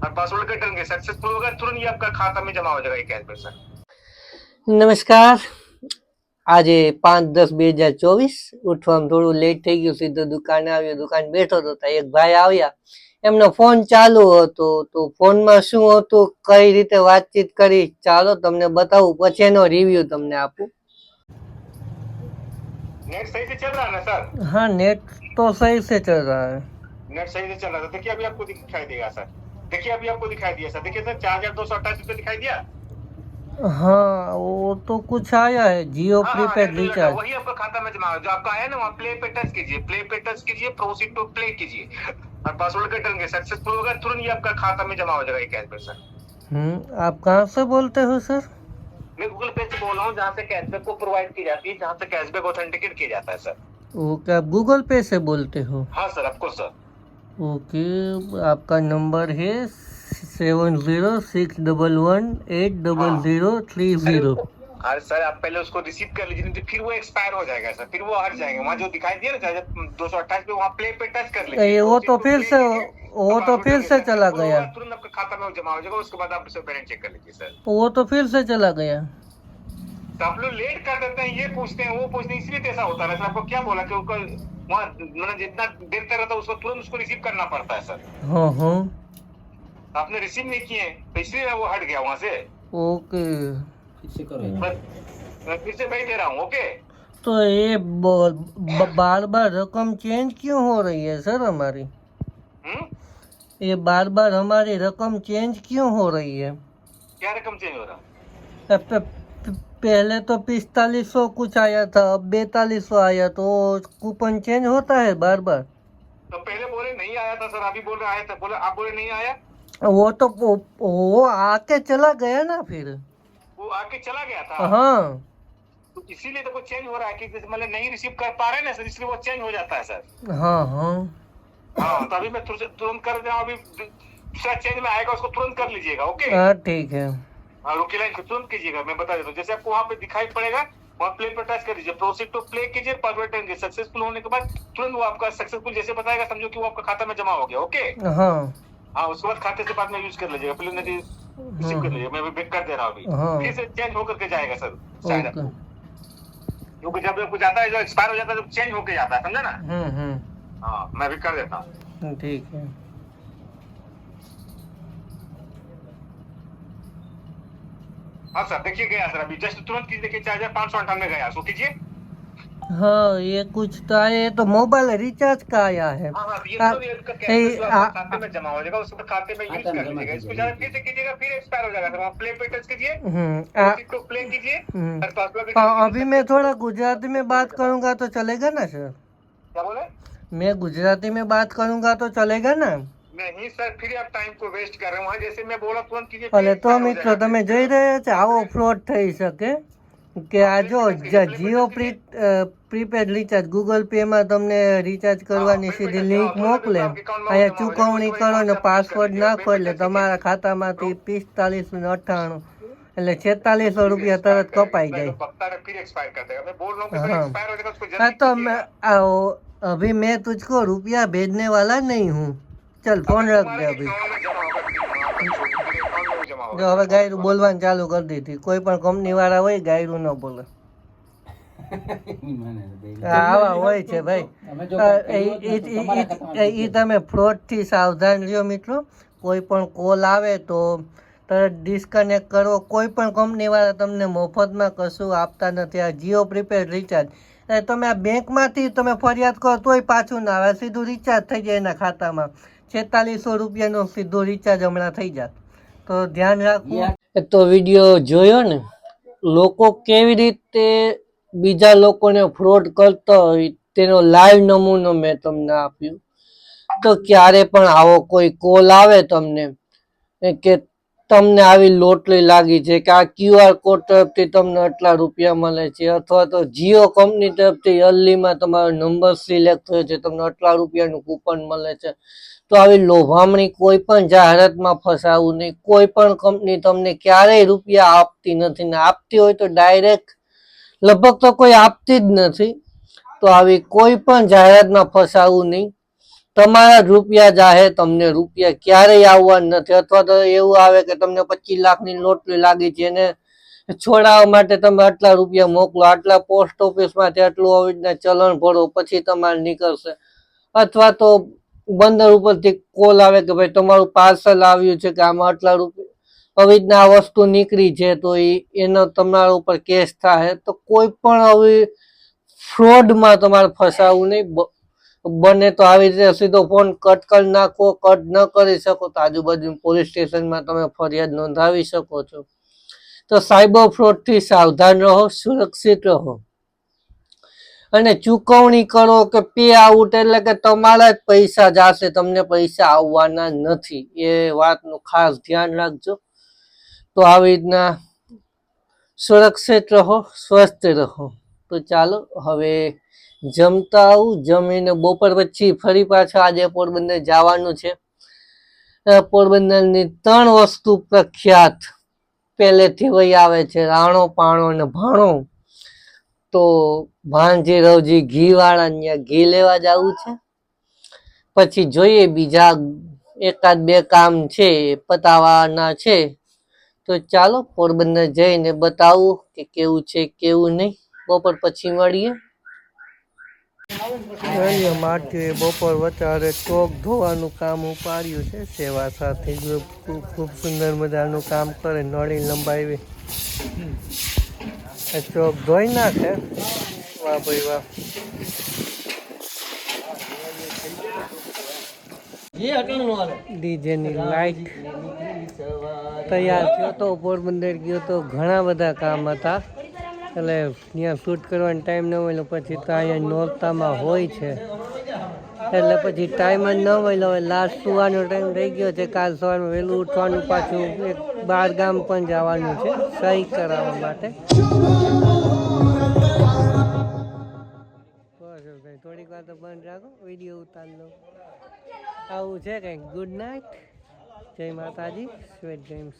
और पासवर्ड कर देंगे सक्सेसफुल होगा तुरंत ये आपका खाता में जमा हो जाएगा ये कैश पैसा નમસ્કાર આજે પાંચ દસ બે હજાર ચોવીસ ઉઠવામાં થોડું લેટ થઈ ગયું સીધો દુકાને આવ્યો દુકાન બેઠો હતો તો એક ભાઈ આવ્યા એમનો ફોન ચાલુ હતો તો ફોનમાં શું હતું કઈ રીતે વાતચીત કરી ચાલો તમને બતાવું પછી એનો રિવ્યુ તમને આપું नेट सही से चल रहा है ना सर हाँ नेट तो सही से चल रहा है नेट सही से चल रहा है देखिए अभी आपको दिखाई देगा सर देखिए अभी आपको दिखाई दिया सर। देखिए सर चार हज़ार दो सौ अट्ठाईस रुपये दिखाई दिया। हाँ वो तो कुछ आया है जियो हाँ, हाँ, प्रीपेड रिचार्ज। वही आपका खाता में जमा जो आपका आया ना वहाँ प्ले पे टच कीजिए प्ले पे टच कीजिए प्रोसीड टू प्ले कीजिए। और पासवर्ड कर देंगे सक्सेसफुल होगा तुरंत ये आपका खाता में जमा हो जाएगा कैश पैसा हम्म आप कहाँ से बोलते हो सर? मैं गूगल पे से बोल रहा हूँ जहाँ से कैशबैक को प्रोवाइड की जाती है जहाँ से कैशबैक ऑथेंटिकेट किया जाता है सर। ओके आप गूगल पे से बोलते हो? हाँ सर आपको सर। ओके आपका नंबर है seven zero six double one eight double हाँ। Zero three zero. अरे सर आप पहले उसको रिसीव कर लीजिए नहीं तो फिर वो एक्सपायर हो जाएगा सर फिर वो हट जाएँगे। वहाँ जो दिखाई दिया ना दो सौ अट्ठाईस पे वहाँ प्ले पे टच कर लीजिए वो तो फिर से वो तो फिर से चला गया। तुरंत आपका खाता में जमा हो जाएगा उसके बाद आप उसे बैलेंस चेक कर लीजिए सर। वो तो फिर से चला गया। तो आप लोग लेट कर देते हैं ये पूछते हैं वो पूछते हैं इसलिए तो ऐसा होता है। सर आपको क्या बोला कि उसको वहाँ मतलब जितना देर तक रहता है उसको तुरंत उसको रिसीव करना पड़ता है सर। हाँ हाँ। आपने रिसीव नहीं किए तो इसलिए वो हट गया वहाँ से। ओके। मैं मैं फिर से वही दे रहा हूँ ओके? तो ये बार बार रकम चेंज क्यों हो रही है सर हमारी? हम्म? ये बार बार हमारी रकम चेंज क्यों हो रही है? क्या रकम चेंज हो रहा प- पहले तो पिस्तालीस सौ कुछ आया था अब बैतालीस सौ आया तो कूपन चेंज होता है बार बार तो पहले बोले नहीं आया था सर अभी बोल रहे आया था बोले आप बोले नहीं आया? वो तो वो, वो आके चला गया ना फिर। वो आके चला गया था? हाँ। तो इसीलिए तो वो चेंज हो रहा है कि मतलब नहीं रिसीव कर पा रहे ना सर इसलिए वो चेंज हो जाता है सर। हाँ हाँ। हाँ तो अभी मैं तुरंत तुरंत कर रहा हूँ अभी दूसरा चेंज में आएगा उसको तुरंत कर लीजिएगा ओके? हाँ ठीक है। हाँ रुकी लाइन को तुरंत कीजिएगा मैं बता देता हूँ। जैसे आपको वहाँ पे दिखाई पड़ेगा वहाँ प्ले पर टच कर दीजिए प्रोसीड टू प्ले कीजिए पासवर्ड देंगे सक्सेसफुल होने के बाद तुरंत वो आपका सक्सेसफुल जैसे बताएगा समझो कि वो आपका खाता में जमा हो गया ओके हाँ। हाँ उसके बाद खाते से बाद में यूज़ कर लीजिएगा पहले नहीं रिसीव कर लीजिएगा। मैं अभी बैक कर दे रहा हूँ अभी। हाँ। फिर से चेंज होकर के जाएगा सर शायद क्योंकि जब आपको जाता है जो एक्सपायर हो जाता है तो चेंज होके जाता है समझा ना? हम्म हम्म। हाँ मैं भी कर देता हूँ। ठीक है। हाँ सर देखिए गया सर अभी। जस्ट तुरंत कीजिए देखिए चार हज़ार पाँच सौ अंठानवे गया उसको कीजिए। हाँ ये कुछ तो आया ये तो मोबाइल रिचार्ज का आया है। हाँ हाँ ये आ- तो ये जो आ- खाते में जमा हो जाएगा उसको खाते में यूज़ कर लीजिएगा इसको जरा फिर से कीजिएगा फिर एक्सपायर हो जाएगा। सर वहाँ प्ले पे टच कीजिए हम्म प्ले कीजिए हम्म। हाँ, अभी मैं थोड़ा गुजराती में बात करूँगा तो चलेगा ना सर? क्या बोले? मैं गुजराती में बात करूँगा तो चलेगा ना? નહીં સર ફિર આપ ટાઈમ કો વેસ્ટ કર રહે હું જૈસે મેં બોલા ફોન કીજે ભલે તો મિત્રો તમે જોઈ રહ્યા છો આવો ફ્રોડ થઈ શકે કે આ જો Jio pre prepaid recharge Google પેમાં તમને રિચાર્જ કરવાની સીધી લિંક મોકલે. અહીંયા ચુકવણી કરો ને પાસવર્ડ નાખો એટલે તમારા ખાતામાંથી પિસ્તાલીસ ને અઠ્ઠાણું એટલે છેતાલીસો રૂપિયા તરત કપાઈ જાય. હા તો અભી મેં તુજકો રૂપિયા ભેજને વાલા નહીં હું ચાલ ફોન રાખ દે ભાઈ. જો હવે ગાયરુ બોલવાનું ચાલુ કરી દીધી કોઈ પણ કંપની વાળા હોય ગાયરુ ન બોલે. આવા હોય છે ભાઈ. એ તમે ફ્રોડથી સાવધાન રહ્યો મિત્રો. કોઈ પણ કોલ આવે તો તરત ડિસ્કનેક્ટ કરો. કોઈ પણ કંપનીવાળા તમને મફતમાં કશું આપતા નથી. આ જીઓ પ્રીપેડ રિચાર્જ તમે આ બેંકમાંથી તમે ફરિયાદ કરો તોય પાછું ના આવે. સીધું રિચાર્જ થઈ જાય એના ખાતામાં. છેતાલીસો રૂપિયાનો સીધો રિચાર્જ હમણાં થઈ જાત. તો ધ્યાન રાખવું. તો વીડિયો જોયો ને, લોકો કેવી રીતે બીજા લોકોને ફ્રોડ કરતા હોય તેનો લાઈવ નમૂનો મેં તમને આપ્યું. તો ક્યારે પણ આવો કોઈ કોલ આવે તમને કે તમને આવી લોટલી લાગી છે કે આ ક્યુઆર કોડ તરફથી તમને આટલા રૂપિયા મળે છે, અથવા તો જીઓ કંપની તરફથી અરલીમાં તમારો નંબર સિલેક્ટ થયો છે, તમને આટલા રૂપિયાનું કૂપન મળે છે. તો આવી લોભામણી કોઈ પણ જાહેરાતમાં ફસાવું નહીં. કોઈ પણ કંપની તમને ક્યારેય રૂપિયા આપતી નથી ને આપતી હોય તો ડાયરેક્ટ લગભગ તો કોઈ આપતી જ નથી. તો આવી કોઈ પણ જાહેરાતમાં ફસાવું નહીં. તમારા રૂપિયા જાહે, તમને રૂપિયા ક્યારેય આવવા નથી. અથવા તો એવું આવે કે તમને પચીસ લાખની લોટરી લાગી છે એને છોડાવવા માટે તમે આટલા રૂપિયા મોકલો, આટલા પોસ્ટ ઓફિસમાંથી આટલું આવી રીતના ચલણ ભરો, પછી તમારે નીકળશે. અથવા તો બંદર ઉપરથી કોલ આવે કે ભાઈ તમારું પાર્સલ આવ્યું છે કે આમાં આટલા રૂપિયા, આવી રીતના આ વસ્તુ નીકળી છે તો એ એનો તમારા ઉપર કેસ થાય તો કોઈ પણ આવી ફ્રોડમાં તમારે ફસાવવું નહીં. બને તો આવી રીતે સીધો ફોન કટ કરી નાખો, કટ ન કરી શકો તો આજુબાજુ પોલીસ સ્ટેશનમાં તમે ફરિયાદ નોંધાવી શકો છો. તો સાયબર ફ્રોડથી સાવધાન રહો, સુરક્ષિત રહો. અને ચૂકવણી કરો કે પે આઉટ એટલે કે તમારા જ પૈસા જાશે, તમને પૈસા આવવાના નથી. એ વાતનું ખાસ ધ્યાન રાખજો. તો આવી રીતના સુરક્ષિત રહો, સ્વસ્થ રહો. તો ચાલો, હવે જમતા આવું, જમીને બપોર પછી ફરી પાછા આજે પોરબંદર જવાનું છે. પોરબંદરની ત્રણ વસ્તુ પ્રખ્યાત પહેલેથી વહી આવે છે, રાણો, પાણો અને ભાણો. તો ભાનજીરાવજી રવજી ઘી વાળા ઘી લેવા જવું છે. પછી જોઈએ બીજા એકાદ બે કામ છે, પતાવાના છે. તો ચાલો પોરબંદર જઈને બતાવું કે કેવું છે, કેવું નહીં. બપોર પછી મળીએ. માટીએ બપોર વચારે ચોક ધોવાનું કામ ઉપાડ્યું છે. સેવા સાથે ખૂબ સુંદર મજાનું કામ કરે, નળી લંબાવી. ચોક ધોઈ નાખે. વાહ ભાઈ વાહ. ડીજેની લાઈટ તૈયાર થયો તો પોરબંદર ગયો તો ઘણા બધા કામ હતા. એટલે ત્યાં શૂટ કરવાનો ટાઈમ ન મળ્યો પછી તો અહીંયા નોરતામાં હોય છે. એટલે પછી ટાઈમ જ ન મળ્યો. હવે લાસ્ટ સુવાનો ટાઈમ થઈ ગયો છે. કાલ સવારમાં વહેલું ઉઠવાનું પાછું એક બાર ગામ પણ જવાનું છે, સહી કરાવવા માટે. થોડીક વાર તો બંધ રાખો, વીડિયો ઉતાર લો. આવું છે કંઈક. ગુડ નાઇટ જય માતાજી. Sweet dreams